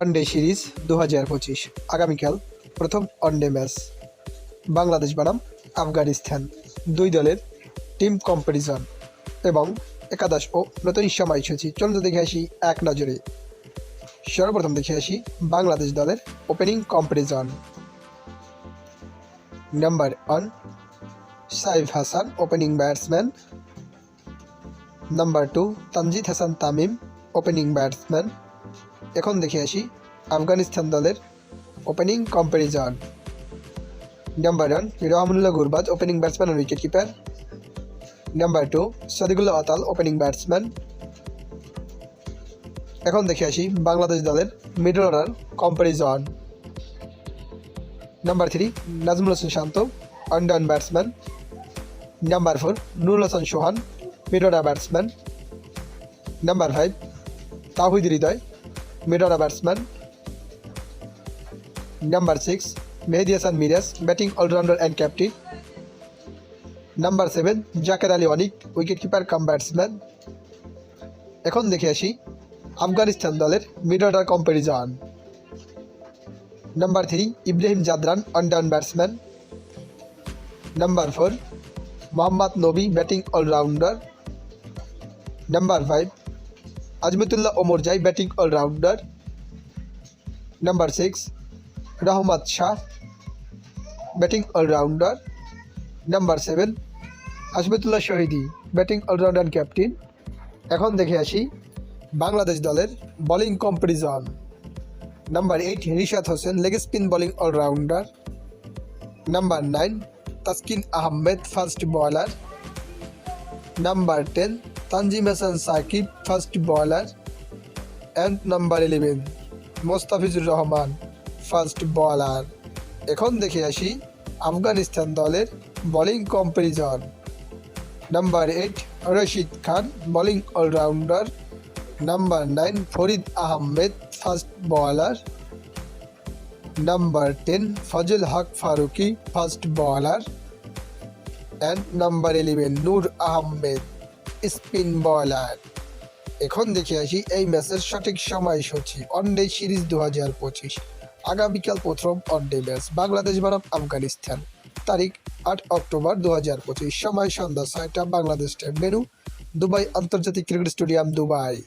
One day series দু হাজার পঁচিশ। আগামীকাল প্রথম ওয়ানডে ম্যাচ বাংলাদেশ বনাম আফগানিস্তান। দুই দলের টিম কম্পিটিশন এবং একাদশ ও নতুন সময়সূচি। চলুন তো দেখে আসি এক নজরে। সর্বপ্রথম দেখে আসি বাংলাদেশ দলের opening competition number one Saif Hasan opening batsman number two Tanzid Hasan Tamim opening batsman এখন দেখে আসি আফগানিস্তান দলের opening comparison number one Rahmanullah Gurbaz opening batsman ও wicketkeeper number two Sediqullah Atal opening batsman এখন দেখে আসি বাংলাদেশ দলের middle order comparison number three Najmul Hossain Shanto undone batsman number four Nurul Hasan Sohan mid order batsman number five Towhid Hridoy mid order batsman number six Mehedi Hasan Miraz batting allrounder and captain number seven Jaker Ali Anik wicket keeper cum batsman এখন দেখে আসি আফগানিস্তান দলের mid order comparison number three Ibrahim Zadran undone batsman number four Mohammad Nabi batting allrounder number five Azmatullah Omarzai batting allrounder. Number six Rahmat Shah, batting allrounder. Number seven Azmatullah Shahidi, batting allrounder captain এখন দেখে আসি বাংলাদেশ দলের bowling comparison number eight Rishad Hossain leg spin bowling allrounder. Number nine Taskin Ahmed fast bowler number ten Tanzim Hasan Sakib fast bowler and number eleven Mustafizur Rahman fast bowler এখন দেখে আসি আফগানিস্তান দলের bowling comparison number eight Rashid Khan bowling allrounder number nine Farid Ahmed fast bowler number ten Fazal Haq Farooqi fast bowler and number eleven Noor Ahmad. Spin bowler এখন দেখে আসি এই ম্যাচের সঠিক সময়সূচি ওয়ানডে সিরিজ দু হাজার পঁচিশ। আগামীকাল প্রথম one day match Bangladesh Bharat Afghanistan. তারিখ আট অক্টোবর দু হাজার পঁচিশ। সময় সন্ধ্যা ছয়টা। বাংলাদেশ টাইম মেরু। দুবাই আন্তর্জাতিক ক্রিকেট স্টেডিয়াম দুবাই।